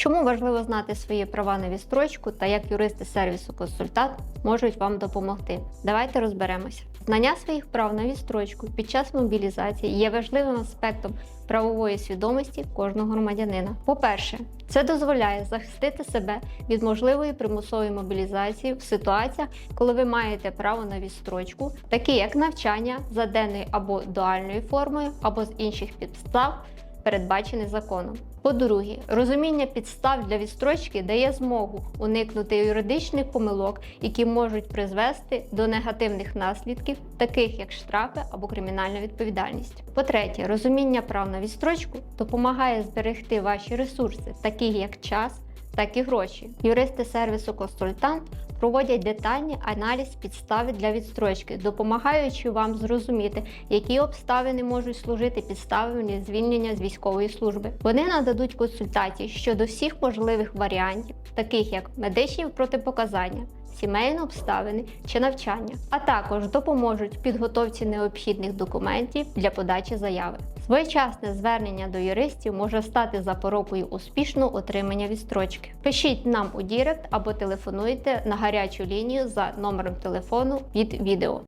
Чому важливо знати свої права на відстрочку та як юристи сервісу консультант можуть вам допомогти? Давайте розберемося. Знання своїх прав на відстрочку під час мобілізації є важливим аспектом правової свідомості кожного громадянина. По-перше, це дозволяє захистити себе від можливої примусової мобілізації в ситуаціях, коли ви маєте право на відстрочку, такі як навчання за денною або дуальною формою, або з інших підстав, передбачених законом. По-друге, розуміння підстав для відстрочки дає змогу уникнути юридичних помилок, які можуть призвести до негативних наслідків, таких як штрафи або кримінальна відповідальність. По-третє, розуміння прав на відстрочку допомагає зберегти ваші ресурси, такі як час, так і гроші. Юристи сервісу консультант проводять детальний аналіз підстави для відстрочки, допомагаючи вам зрозуміти, які обставини можуть служити підставами звільнення з військової служби. Вони нададуть консультації щодо всіх можливих варіантів, таких як медичні протипоказання. Сімейні обставини чи навчання, а також допоможуть в підготовці необхідних документів для подачі заяви. Своєчасне звернення до юристів може стати запорукою успішного отримання відстрочки. Пишіть нам у Дірект або телефонуйте на гарячу лінію за номером телефону під відео.